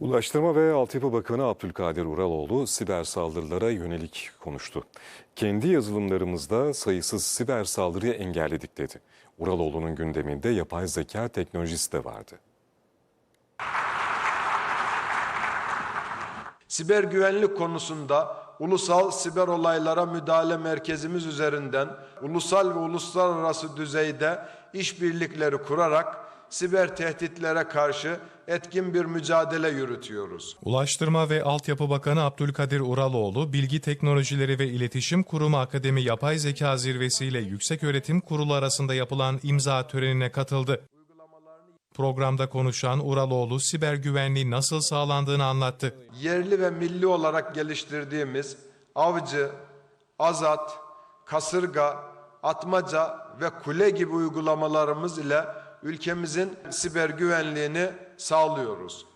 Ulaştırma ve Altyapı Bakanı Abdülkadir Uraloğlu siber saldırılara yönelik konuştu. Kendi yazılımlarımızda sayısız siber saldırıyı engelledik dedi. Uraloğlu'nun gündeminde yapay zeka teknolojisi de vardı. Siber güvenlik konusunda ulusal siber olaylara müdahale merkezimiz üzerinden ulusal ve uluslararası düzeyde işbirlikleri kurarak siber tehditlere karşı etkin bir mücadele yürütüyoruz. Ulaştırma ve Altyapı Bakanı Abdülkadir Uraloğlu, Bilgi Teknolojileri ve İletişim Kurumu Akademi Yapay Zeka Zirvesi ile Yükseköğretim Kurulu arasında yapılan imza törenine katıldı. Programda konuşan Uraloğlu, siber güvenliği nasıl sağlandığını anlattı. Yerli ve milli olarak geliştirdiğimiz avcı, azat, kasırga, atmaca ve kule gibi uygulamalarımız ile ülkemizin siber güvenliğini sağlıyoruz.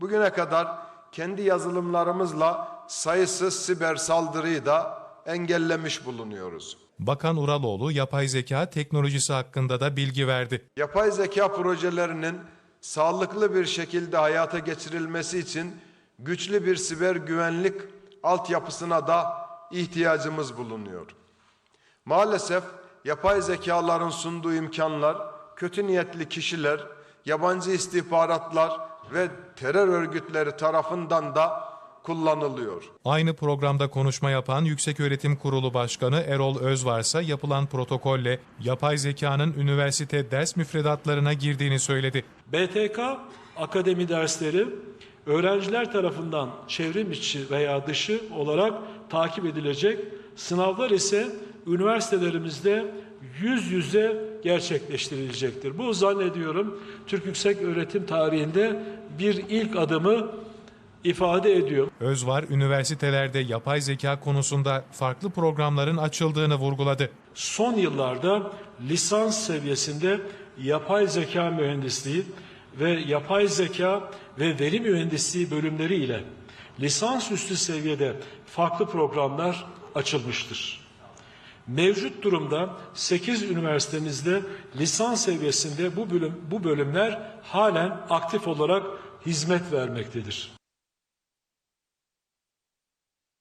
Bugüne kadar kendi yazılımlarımızla sayısız siber saldırıyı da engellemiş bulunuyoruz. Bakan Uraloğlu, yapay zeka teknolojisi hakkında da bilgi verdi. Yapay zeka projelerinin sağlıklı bir şekilde hayata geçirilmesi için güçlü bir siber güvenlik altyapısına da ihtiyacımız bulunuyor. Maalesef yapay zekaların sunduğu imkanlar kötü niyetli kişiler, yabancı istihbaratlar ve terör örgütleri tarafından da kullanılıyor. Aynı programda konuşma yapan Yükseköğretim Kurulu Başkanı Erol Özvarsa yapılan protokolle yapay zekanın üniversite ders müfredatlarına girdiğini söyledi. BTK akademi dersleri öğrenciler tarafından çevrim içi veya dışı olarak takip edilecek. Sınavlar ise üniversitelerimizde yüz yüze gerçekleştirilecektir. Bu zannediyorum Türk Yüksek Öğretim tarihinde bir ilk adımı ifade ediyor. Özvar, üniversitelerde yapay zeka konusunda farklı programların açıldığını vurguladı. son yıllarda lisans seviyesinde yapay zeka mühendisliği ve yapay zeka ve veri mühendisliği bölümleri ile lisansüstü seviyede farklı programlar açılmıştır. Mevcut durumda 8 üniversitemizde lisans seviyesinde bu bölüm bu bölümler halen aktif olarak hizmet vermektedir.